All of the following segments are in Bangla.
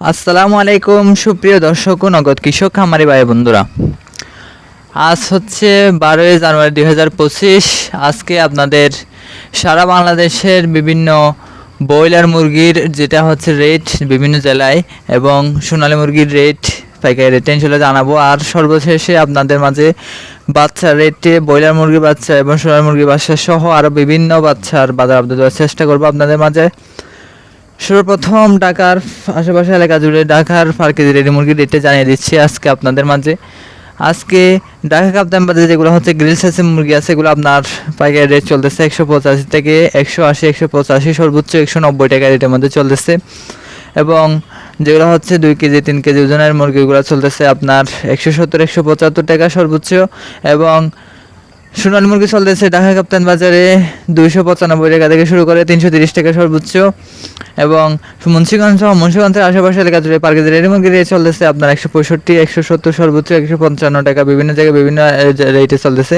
আসসালামু আলাইকুম, সুপ্রিয় দর্শক ও নগদ কৃষক, খামারি ভাই বন্ধুরা। আজ হচ্ছে বারোই জানুয়ারি দুই হাজার পঁচিশ। আজকে আপনাদের সারা বাংলাদেশের বিভিন্ন ব্রয়লার মুরগির, যেটা হচ্ছে রেট বিভিন্ন জেলায়, এবং সোনালী মুরগির রেট পাইকারি রেটে ইনশাল্লাহ জানাব। আর সর্বশেষে আপনাদের মাঝে বাচ্চা রেটে ব্রয়লার মুরগির বাচ্চা এবং সোনালী মুরগির বাচ্চা সহ আরও বিভিন্ন বাচ্চার বাজার আপডেট দেওয়ার চেষ্টা করব আপনাদের মাঝে। সর্বপ্রথম ঢাকার আশেপাশে এলাকা জুড়ে ঢাকার পার কেজি রেডি মুরগির রেটে জানিয়ে দিচ্ছি আজকে আপনাদের মাঝে। আজকে ঢাকা কাপ্তান বাজারে যেগুলো হচ্ছে গ্রিল সাইজের মুরগি আছে, এগুলো আপনার পাইকারি রেট চলতেছে একশো পঁচাশি থেকে একশো আশি, একশো পঁচাশি, সর্বোচ্চ একশো নব্বই টাকা রেটের মধ্যে চলতেছে। এবং যেগুলো হচ্ছে দুই কেজি, তিন কেজি ওজনের মুরগিগুলো চলতেছে আপনার একশো সত্তর, একশো পঁচাত্তর টাকা সর্বোচ্চ। এবং সোনালী মুরগি চলতেছে ঢাকা কাপ্তান বাজারে দুইশো পঁচানব্বই টাকা থেকে শুরু করে তিনশো তিরিশ টাকা সর্বোচ্চ। এবং মুন্সিগঞ্জ সহ মুন্সিগঞ্জের আশেপাশে এলাকা জুড়ে পার কেজি রেট চলতেছে, আপনার একশো পঁয়ষট্টি, একশো সত্তর, সর্বোচ্চ একশো পঞ্চান্ন টাকা, বিভিন্ন জায়গায় বিভিন্ন রেটে চলতেছে।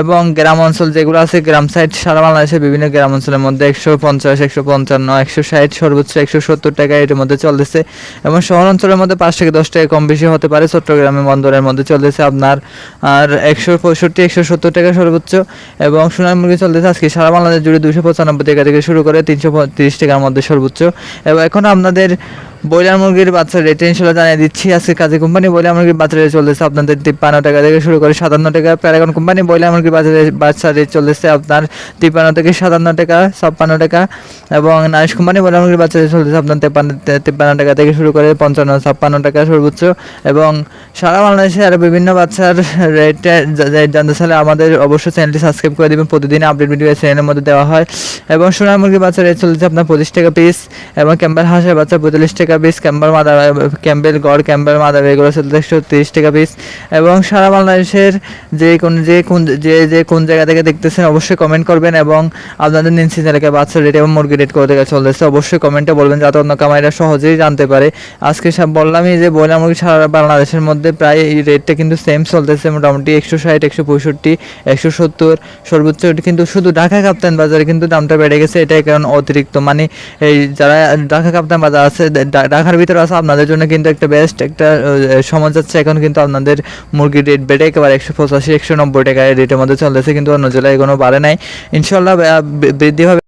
এবং গ্রাম অঞ্চল যেগুলো আছে, গ্রাম সাইড সারা বাংলাদেশের বিভিন্ন গ্রাম অঞ্চলের মধ্যে একশো পঞ্চাশ, একশো পঞ্চান্ন, একশো ষাট, সর্বোচ্চ একশো সত্তর টাকা এটার মধ্যে চলতেছে। এবং শহর অঞ্চলের মধ্যে পাঁচ থেকে দশ টাকা কম বেশি হতে পারে। চট্টগ্রামের বন্দরের মধ্যে চলতেছে আপনার, আর একশো পঁয়ষট্টি, একশো সত্তর টাকা সর্বোচ্চ। এবং সোনার মুরগি চলতেছে আজকে সারা বাংলাদেশ জুড়ে দুশো পঁচানব্বই টাকা থেকে শুরু করে তিনশো তিরিশ টাকার মধ্যে সর্বোচ্চ। এখন আপনাদের ব্রয়লার মুরগির বাচ্চার রেট ইনশাল্লাহ জানিয়ে দিচ্ছি। আজকে কাজে কোম্পানি ব্রয়লার মুরগির বাচ্চার রেট চলতেছে আপনাদের তিপ্পান্ন টাকা থেকে শুরু করে সাতান্ন টাকা। প্যারাগন কোম্পানি ব্রয়লার মুরগির বাচ্চার বাচ্চার রেট চলতেছে আপনার তিপ্পান্ন থেকে সাতান্ন টাকা, ছাপ্পান্ন টাকা এবং নারিশ কোম্পানি ব্রয়লার মুরগির বাচ্চার রেট চলতেছে আপনার তেপ্পান্ন তিপ্পান্ন টাকা থেকে শুরু করে পঞ্চান্ন, ছাপ্পান্ন টাকা সর্বোচ্চ এবং সারা বাংলাদেশে আরও বিভিন্ন বাচ্চার রেট জানতে চাইলে আমাদের অবশ্যই চ্যানেলটি সাবস্ক্রাইব করে দেবেন। প্রতিদিন আপডেট ভিডিও চ্যানেলের মধ্যে দেওয়া হয়। এবং সোনার মুরগির বাচ্চার রেট চলতেছে আপনার পঁচিশ টাকা পিস এবং ক্যাম্বেল হাঁসের বাচ্চা পঁয়তাল্লিশ টাকা পিস ক্যাম্বেল মাদার ক্যাম্বেল গড় ক্যাম্বেল মাদার এগুলো একশো তিরিশ টাকা পিস এবং সারা বাংলাদেশের যে কোন যে কোন, যে যে কোন জায়গা থেকে দেখতেছেন অবশ্যই কমেন্ট করবেন এবং আপনাদের নিন সিজন এলাকায় বাচ্চার রেট এবং মুরগি রেট কত থেকে চলতেছে অবশ্যই কমেন্টে বলবেন যাতে অন্য কামাইরা সহজেই জানতে পারে। আজকে সব বললামই যে ব্রয়লার মুরগি সারা বাংলাদেশের মধ্যে প্রায় এই রেটটা কিন্তু সেম চলতেছে, মোটামুটি একশো ষাট, একশো পঁয়ষট্টি, একশো সত্তর সর্বোচ্চ। কিন্তু শুধু ঢাকা কাপ্তান বাজারে কিন্তু দামটা বেড়ে গেছে, এটাই কারণ অতিরিক্ত। মানে এই যারা ঢাকা কাপ্তান বাজার আছে ঢাকার ভিতরে আছে, আপনাদের জন্য কিন্তু একটা বেস্ট একটা সমাজ সময় যাচ্ছে এখন কিন্তু আপনাদের মুরগির রেট বেড়ে একেবারে একশো পঁচাশি, একশো নব্বই টাকা রেটের মধ্যে চলতেছে, কিন্তু অন্য জেলায় কোনো বাড়ে নাই। ইনশাল্লাহ বৃদ্ধি হবে।